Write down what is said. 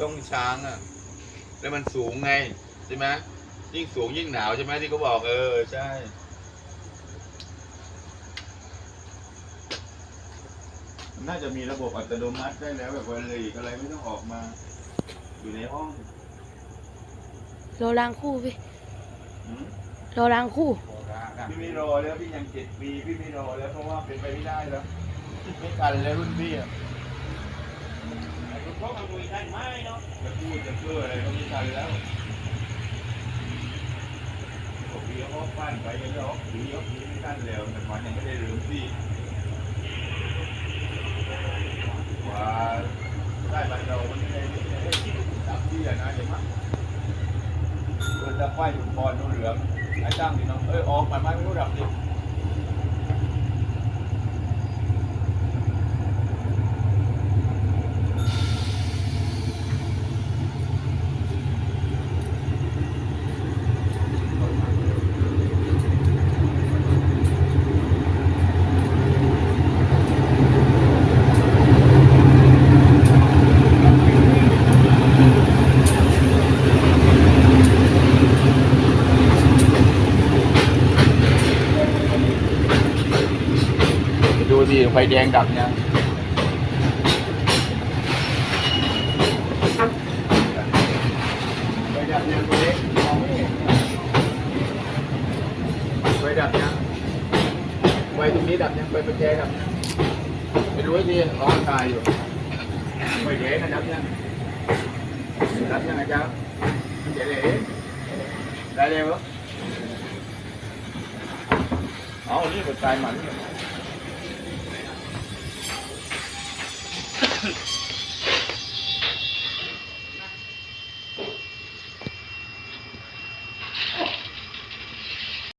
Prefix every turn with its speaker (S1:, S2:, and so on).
S1: ช่องช้างอะ แล้วมันสูงไงใช่ไหมยิ่งสูงยิ่งหนาวใช่ไหมที่เขาบอกเออใช่ น่าจะมีระบบอัตโนมัติได้แล้วแบบว่าเลยอะไรไม่ต้องออกมา อยู่ในห้อง
S2: รอล้างคู่พี่
S1: หืม
S2: รอล้างคู่
S1: พี่ไม่รอแล้วพี่ยังเจ็ดปีพี่ไม่รอแล้วเพราะว่าเป็นไปไม่ได้แล้ว ไม่ทันแล้วรุ่นพี่อะ
S3: พวกมันคุยกันไหมเนาะ
S1: จะพูดจะเพื่ออะไรก็ไม่ทันแล้วผมพี่เขาปั้านไปยังออกพี่เขาพี่ไม่ทันแล้วแต่มันยังไม่ได้ลืมพี่ว่าได้บันเรามันไม่ได้ไม่ได้ที่จับพี่อะนะเดี๋ยวมั้งเออจะควายถุงบอลนู่นเหลืองไอ้ตั้งดิเนาะเอ้ยออกมาไม่รู้ดับดิ ดูสิไฟแดงดับยังไฟดับยังตัวเล็กมองไม่เห็นไฟดับยังไฟตรงนี้ดับยังไฟประแจดับยังไปดูให้ดีร้อนตายอยู่ไฟแดงนะดับยังดับยังอาจารย์เดี๋ยวเลยได้เลยปะเอานี่กดตายมัน